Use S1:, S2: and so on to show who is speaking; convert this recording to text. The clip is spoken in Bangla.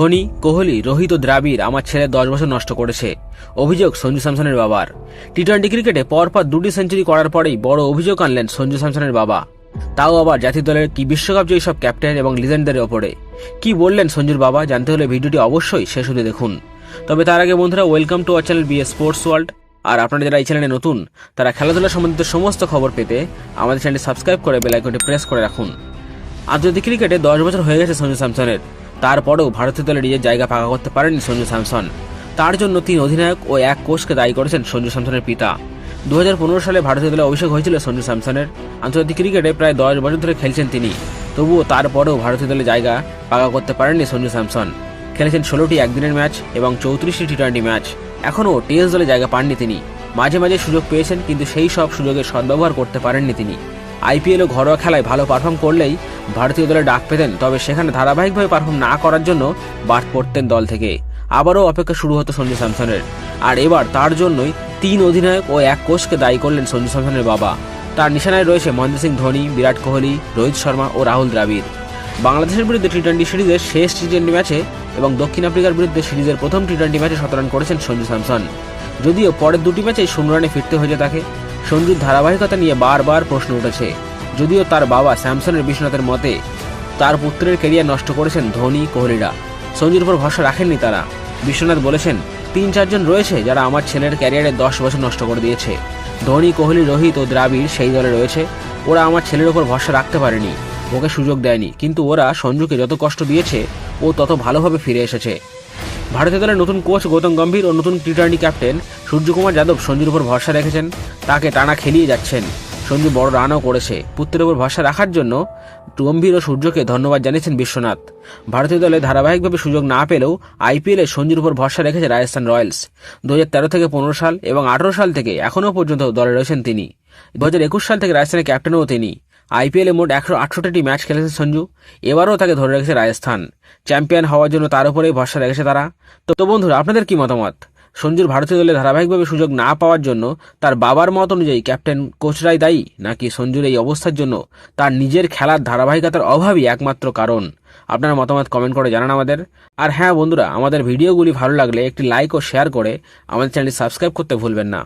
S1: ধোনি, কোহলি, রোহিত দ্রাবিড় আমার ছেলে দশ বছর নষ্ট করেছে। অভিযোগ সঞ্জু স্যামসনের বাবার। টি টোয়েন্টি ক্রিকেটে পরপর দুটি সেঞ্চুরি করার পরেই বড় অভিযোগ আনলেন সঞ্জু স্যামসনের বাবা। তাও আবার জাতীয় দলের কি বিশ্বকাপ জয়ী সব ক্যাপ্টেন এবং লিজেন্ডদের ওপরে। কি বললেন সঞ্জুর বাবা? জানতে হলে ভিডিওটি অবশ্যই শেষ হতে দেখুন। তবে তার আগে বন্ধুরা welcome to R channel B sports world আর আপনারা যারা এই চ্যানেলে নতুন, তারা খেলাধুলা সম্বন্ধিত সমস্ত খবর পেতে আমাদের চ্যানেলটি সাবস্ক্রাইব করে বেল আইকনটি প্রেস করে রাখুন। আন্তর্জাতিক ক্রিকেটে দশ বছর হয়ে গেছে সঞ্জু স্যামসনের তারপরেও ভারতীয় দলে নিজের জায়গা পাকা করতে পারেননি সঞ্জু স্যামসন। তার জন্য তিন অধিনায়ক ও এক কোচকে দায়ী করেছেন সঞ্জু স্যামসনের পিতা। দু হাজার পনেরো সালে ভারতীয় দলে অভিষেক হয়েছিল সঞ্জু স্যামসনের। আন্তর্জাতিক ক্রিকেটে প্রায় দশ বছর ধরে খেলছেন তিনি। তবুও তারপরেও ভারতীয় দলে জায়গা পাকা করতে পারেননি সঞ্জু স্যামসন। খেলেছেন ষোলোটি একদিনের ম্যাচ এবং চৌত্রিশটি টি টোয়েন্টি ম্যাচ। এখনও টেস্ট দলে জায়গা পাননি তিনি। মাঝে মাঝে সুযোগ পেয়েছেন, কিন্তু সেই সব সুযোগের সদ্ব্যবহার করতে পারেননি তিনি। আইপিএল ও ঘরোয়া খেলায় ভালো পারফর্ম করলেই ভারতীয় দলে ডাক পেতেন, তবে সেখানে ধারাবাহিকভাবে পারফর্ম না করার জন্য বাদ পড়তেন দল থেকে। আবারও অপেক্ষা শুরু হতো সঞ্জু স্যামসনের। আর এবার তার জন্যই তিন অধিনায়ক ও এক কোচকে দায়ী করলেন সঞ্জু স্যামসনের বাবা। তার নিশানায় রয়েছে মহেন্দ্র সিং ধোনি, বিরাট কোহলি, রোহিত শর্মা ও রাহুল দ্রাবিড়। বাংলাদেশের বিরুদ্ধে টি টোয়েন্টি সিরিজের শেষ টি টোয়েন্টি ম্যাচে এবং দক্ষিণ আফ্রিকার বিরুদ্ধে সিরিজের প্রথম টি টোয়েন্টি ম্যাচে শতরান করেছেন সঞ্জু স্যামসন। যদিও পরের দুটি ম্যাচেই শূন্য রানে ফিরতে হয়েছে তাকে, সঞ্জুর ধারাবাহিকতা নিয়ে বারবার প্রশ্ন উঠেছে। যদিও তার বাবা স্যামসনের বিশ্বনাথের মতে, তার পুত্রের কেরিয়ার নষ্ট করেছেন ধোনি কোহলিরা। সঞ্জুর উপর ভরসা রাখেননি তারা। বিশ্বনাথ বলেছেন, তিন চারজন রয়েছে যারা আমার ছেলের ক্যারিয়ারে দশ বছর নষ্ট করে দিয়েছে। ধোনি কোহলি, রোহিত ও দ্রাবিড় সেই দলে রয়েছে। ওরা আমার ছেলের উপর ভরসা রাখতে পারেনি, ওকে সুযোগ দেয়নি। কিন্তু ওরা সঞ্জুকে যত কষ্ট দিয়েছে, ও তত ভালোভাবে ফিরে এসেছে। ভারতীয় দলের নতুন কোচ গৌতম গম্ভীর ও নতুন T twenty captain Suryakumar Yadav সঞ্জুর উপর ভরসা রেখেছেন। তাকে টানা খেলিয়ে যাচ্ছেন। সঞ্জু বড় রানও করেছে। পুত্রের উপর ভরসা রাখার জন্য গম্ভীর ও সূর্যকে ধন্যবাদ জানিয়েছেন বিশ্বনাথ। ভারতীয় দলে ধারাবাহিকভাবে সুযোগ না পেলেও আইপিএলে সঞ্জুর উপর ভরসা রেখেছে রাজস্থান রয়্যালস। দু হাজার তেরো থেকে পনেরো সাল এবং আঠারো সাল থেকে এখনও পর্যন্ত দলে রয়েছেন তিনি। দু হাজার একুশ সাল থেকে রাজস্থানের ক্যাপ্টেনও তিনি। আইপিএলে মোট একশো আটষট্টি ম্যাচ খেলেছেন সঞ্জু। এবারও তাকে ধরে রেখেছে রাজস্থান। চ্যাম্পিয়ন হওয়ার জন্য তার উপরেই ভরসা রেখেছে তারা। তো বন্ধুরা, আপনাদের কি মতামত? সঞ্জুর ভারতীয় দলে ধারাবাহিকভাবে সুযোগ না পাওয়ার জন্য তার বাবার মত অনুযায়ী ক্যাপ্টেন কোচরাই দায়ী, নাকি সঞ্জুর এই অবস্থার জন্য তার নিজের খেলার ধারাবাহিকতার অভাবই একমাত্র কারণ? আপনার মতামত কমেন্ট করে জানান আমাদের। আর হ্যাঁ বন্ধুরা, আমাদের ভিডিওগুলি ভালো লাগলে একটি লাইক ও শেয়ার করে আমাদের চ্যানেলটি সাবস্ক্রাইব করতে ভুলবেন না।